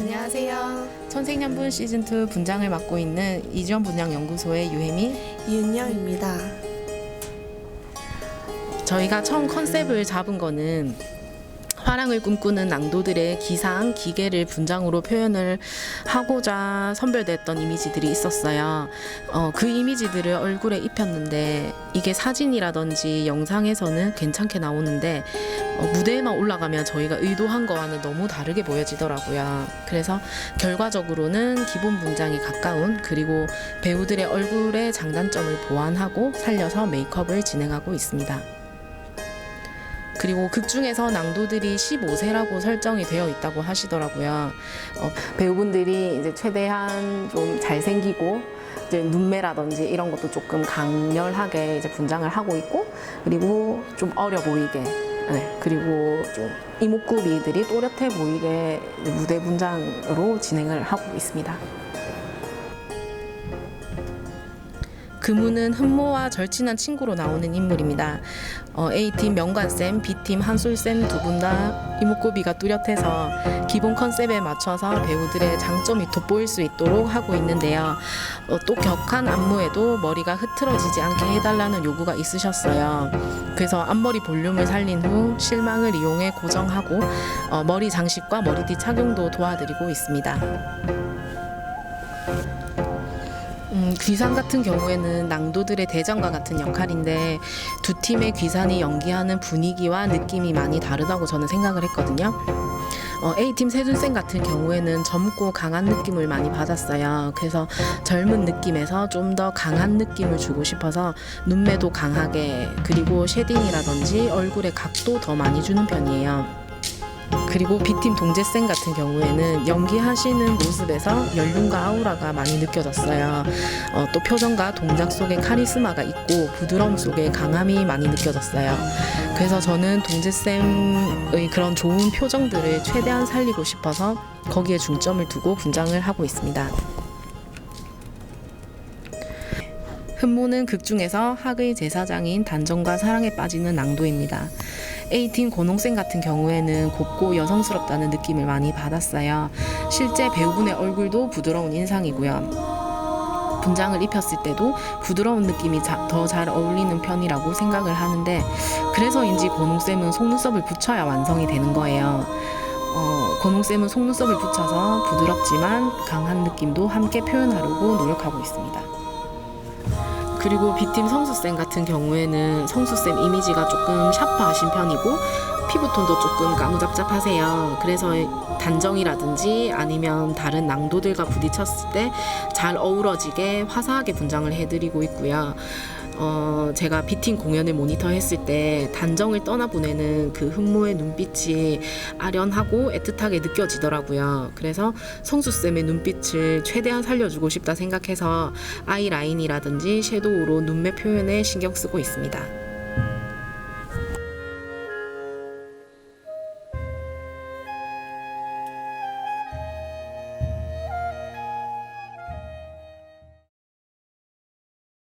안녕하세요. 천생연분 시즌2 분장을 맡고 있는 이지원 분장연구소의 유혜미 이은영입니다. 저희가 처음 컨셉을 잡은 거는 화랑을 꿈꾸는 낭도들의 기상, 기계를 분장으로 표현을 하고자 선별됐던 이미지들이 있었어요. 어, 그 이미지들을 얼굴에 입혔는데 이게 사진이라든지 영상에서는 괜찮게 나오는데 어, 무대에만 올라가면 저희가 의도한 거와는 너무 다르게 보여지더라고요. 그래서 결과적으로는 기본 분장이 가까운 그리고 배우들의 얼굴의 장단점을 보완하고 살려서 메이크업을 진행하고 있습니다. 그리고 극 중에서 낭도들이 15세라고 설정이 되어 있다고 하시더라고요. 어, 배우분들이 이제 최대한 좀 잘생기고 이제 눈매라든지 이런 것도 조금 강렬하게 이제 분장을 하고 있고 그리고 좀 어려 보이게 네, 그리고 좀 이목구비들이 또렷해 보이게 무대 분장으로 진행을 하고 있습니다. 금우는 흠모와 절친한 친구로 나오는 인물입니다. 어, A팀 명관쌤, B팀 한솔쌤 두 분 다 이목구비가 뚜렷해서 기본 컨셉에 맞춰서 배우들의 장점이 돋보일 수 있도록 하고 있는데요. 어, 또 격한 안무에도 머리가 흐트러지지 않게 해달라는 요구가 있으셨어요. 그래서 앞머리 볼륨을 살린 후 실망을 이용해 고정하고 어, 머리 장식과 머리띠 착용도 도와드리고 있습니다. 음, 귀산 같은 경우에는 낭도들의 대장과 같은 역할인데 두 팀의 귀산이 연기하는 분위기와 느낌이 많이 다르다고 저는 생각을 했거든요. 어, A팀 세준쌤 같은 경우에는 젊고 강한 느낌을 많이 받았어요. 그래서 젊은 느낌에서 좀 더 강한 느낌을 주고 싶어서 눈매도 강하게 그리고 쉐딩이라든지 얼굴의 각도 더 많이 주는 편이에요. 그리고 B팀 동재쌤 같은 경우에는 연기하시는 모습에서 연륜과 아우라가 많이 느껴졌어요. 어, 또 표정과 동작 속에 카리스마가 있고 부드러움 속에 강함이 많이 느껴졌어요. 그래서 저는 동재쌤의 그런 좋은 표정들을 최대한 살리고 싶어서 거기에 중점을 두고 분장을 하고 있습니다. 흠모는 극 중에서 학의 제사장인 단정과 사랑에 빠지는 낭도입니다. A팀 고농생 같은 경우에는 곱고 여성스럽다는 느낌을 많이 받았어요. 실제 배우분의 얼굴도 부드러운 인상이고요. 분장을 입혔을 때도 부드러운 느낌이 더 잘 어울리는 편이라고 생각을 하는데 그래서인지 고농쌤은 속눈썹을 붙여야 완성이 되는 거예요. 어, 고농쌤은 속눈썹을 붙여서 부드럽지만 강한 느낌도 함께 표현하려고 노력하고 있습니다. 그리고 B팀 성수쌤 같은 경우에는 성수쌤 이미지가 조금 샤프하신 편이고 피부톤도 조금 까무잡잡하세요. 그래서 단정이라든지 아니면 다른 낭도들과 부딪혔을 때 잘 어우러지게 화사하게 분장을 해드리고 있고요. 어, 제가 B팀 공연을 모니터했을 때 단정을 떠나보내는 그 흠모의 눈빛이 아련하고 애틋하게 느껴지더라고요. 그래서 성수쌤의 눈빛을 최대한 살려주고 싶다 생각해서 아이라인이라든지 섀도우로 눈매 표현에 신경 쓰고 있습니다.